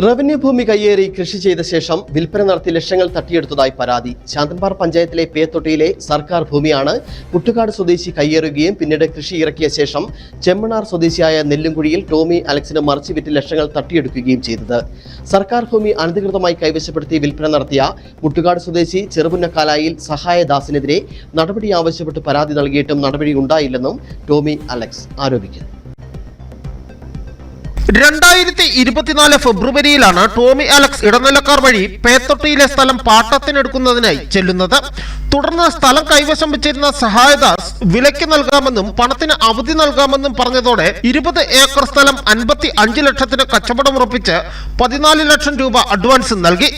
Revenue ഭൂമി കയ്യേറി കൃഷി ചെയ്ത ശേഷം വിൽപ്പന നടത്തി ലക്ഷങ്ങൾ തട്ടിയെടുത്തതായി പരാതി. ശാന്തൻപാറ പഞ്ചായത്തിലെ പേത്തൊട്ടിയിലെ സർക്കാർ ഭൂമിയാണ് പുട്ടുകാട് സ്വദേശി കയ്യേറുകയും പിന്നീട് കൃഷി ഇറക്കിയ ശേഷം ചെമ്മണാർ സ്വദേശിയായ നെല്ലുംകുഴിയിൽ ടോമി അലക്സിന് മറിച്ച് വിറ്റ് ലക്ഷങ്ങൾ തട്ടിയെടുക്കുകയും ചെയ്തത്. സർക്കാർ ഭൂമി അനധികൃതമായി കൈവശപ്പെടുത്തി വിൽപ്പന നടത്തിയ പുട്ടുകാട് സ്വദേശി ചെറുപുന്നക്കാലായിൽ സഹായദാസിനെതിരെ നടപടി ആവശ്യപ്പെട്ട് പരാതി നൽകിയിട്ടും നടപടി ഉണ്ടായില്ലെന്നും ടോമി അലക്സ് ആരോപിക്കുന്നു. രണ്ടായിരത്തി ഇരുപത്തിനാല് ഫെബ്രുവരിയിലാണ് ടോമി അലക്സ് ഇടനിലക്കാർ വഴി പേത്തൊട്ടിയിലെ സ്ഥലം പാട്ടത്തിനെടുക്കുന്നതിനായി ചെല്ലുന്നത്. തുടർന്ന് സ്ഥലം കൈവശം വെച്ചിരുന്ന സഹായദാസ് വിലയ്ക്ക് നൽകാമെന്നും പണത്തിന് അവധി നൽകാമെന്നും പറഞ്ഞതോടെ ഇരുപത് ഏക്കർ സ്ഥലം അൻപത്തി അഞ്ച് ലക്ഷത്തിന് കച്ചവടം ഉറപ്പിച്ച് പതിനാല് ലക്ഷം രൂപ അഡ്വാൻസ് നൽകി.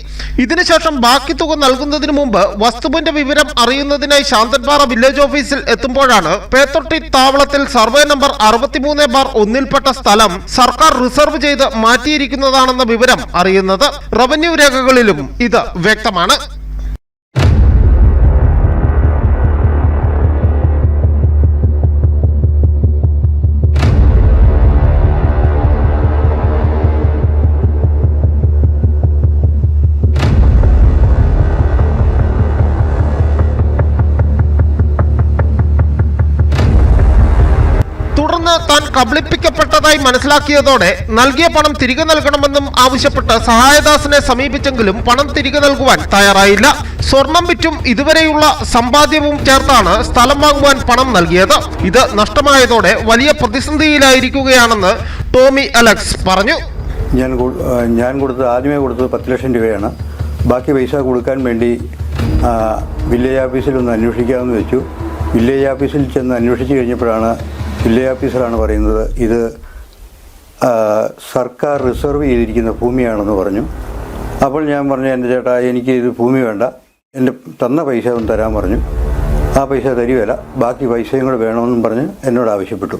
ഇതിനുശേഷം ബാക്കി തുക നൽകുന്നതിന് മുമ്പ് വസ്തുവിന്റെ വിവരം അറിയുന്നതിനായി ശാന്തൻപാറ വില്ലേജ് ഓഫീസിൽ എത്തുമ്പോഴാണ് പേത്തൊട്ടി താവളത്തിൽ സർവേ നമ്പർ അറുപത്തിമൂന്ന് ബാർ ഒന്നിൽപ്പെട്ട സ്ഥലം സർക്കാർ റിസർവ് ചെയ്ത് മാറ്റിയിരിക്കുന്നതാണെന്ന വിവരം അറിയുന്നത് റവന്യൂ രേഖകളിലും ഇത് വ്യക്തമാണ്. താൻ കബളിപ്പിക്കപ്പെട്ടതായി മനസ്സിലാക്കിയതോടെ നൽകിയ പണം തിരികെ നൽകണമെന്നും ആവശ്യപ്പെട്ട് സഹായദാസിനെ സമീപിച്ചെങ്കിലും പണം തിരികെ നൽകുവാൻ തയ്യാറായില്ല. സ്വർണം വിറ്റും ഇതുവരെയുള്ള സമ്പാദ്യവും ചേർത്താണ് സ്ഥലം വാങ്ങുവാൻ പണം നൽകിയത്. ഇത് നഷ്ടമായതോടെ വലിയ പ്രതിസന്ധിയിലായിരിക്കുകയാണെന്ന് ടോമി അലക്സ് പറഞ്ഞു. ഞാൻ ഞാൻ കൊടുത്തത് ആദ്യമേ കൊടുത്തത് പത്ത് ലക്ഷം രൂപയാണ്. ബാക്കി പൈസ കൊടുക്കാൻ വേണ്ടി വില്ലേജ് ഓഫീസിൽ ഒന്ന് അന്വേഷിക്കാമെന്ന് വെച്ചു. വില്ലേജ് ഓഫീസിൽ ചെന്ന് അന്വേഷിച്ച് കഴിഞ്ഞപ്പോഴാണ് വില്ലേജ് ഓഫീസറാണ് പറയുന്നത് ഇത് സർക്കാർ റിസർവ് ചെയ്തിരിക്കുന്ന ഭൂമിയാണെന്ന് പറഞ്ഞു. അപ്പോൾ ഞാൻ പറഞ്ഞു എന്റെ ചേട്ടാ എനിക്ക് ഇത് ഭൂമി വേണ്ട. എന്റെ തന്ന പൈസ ഒന്ന് തരാൻ പറഞ്ഞു. ആ പൈസ തരുകയില്ല. ബാക്കി പൈസയും കൂടെ വേണമെന്നും പറഞ്ഞ് എന്നോട് ആവശ്യപ്പെട്ടു.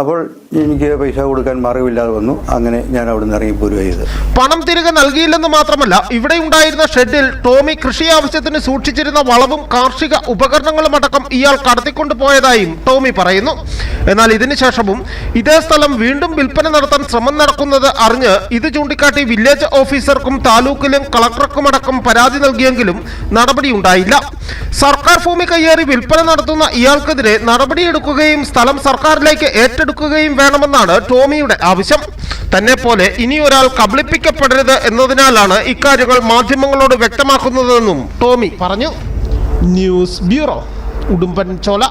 അപ്പോൾ എനിക്ക് പൈസ കൊടുക്കാൻ മാർഗമില്ലാതെ വന്നു. അങ്ങനെ ഞാൻ അവിടെ നിന്ന് ഇറങ്ങിപ്പോരുക ചെയ്ത്. പണം തിരികെ നൽകിയില്ലെന്ന് മാത്രമല്ല ഇവിടെ ഉണ്ടായിരുന്ന ഷെഡിൽ ടോമി കൃഷി ആവശ്യത്തിന് സൂക്ഷിച്ചിരുന്ന വളവും കാർഷിക ഉപകരണങ്ങളും അടക്കം ഇയാൾ കടത്തിക്കൊണ്ടു പോയതായും ടോമി പറയുന്നു. എന്നാൽ ഇതിനുശേഷവും ഇതേ സ്ഥലം വീണ്ടും വിൽപ്പന നടത്താൻ ശ്രമം നടക്കുന്നത് അറിഞ്ഞ് ഇത് ചൂണ്ടിക്കാട്ടി വില്ലേജ് ഓഫീസർക്കും താലൂക്കിലും കളക്ടർക്കുമടക്കം പരാതി നൽകിയെങ്കിലും നടപടിയുണ്ടായില്ല സർക്കാർ ഭൂമി കയ്യേറി വിൽപ്പന നടത്തുന്ന ഇയാൾക്കെതിരെ നടപടിയെടുക്കുകയും സ്ഥലം സർക്കാരിലേക്ക് ഏറ്റെടുക്കുകയും വേണമെന്നാണ് ടോമിയുടെ ആവശ്യം. തന്നെ പോലെ ഇനി ഒരാൾ കബളിപ്പിക്കപ്പെടരുത് എന്നതിനാലാണ് ഇക്കാര്യങ്ങൾ മാധ്യമങ്ങളോട് വ്യക്തമാക്കുന്നതെന്നും ടോമി പറഞ്ഞു. ന്യൂസ് ബ്യൂറോ ഉടുമ്പൻ ചോല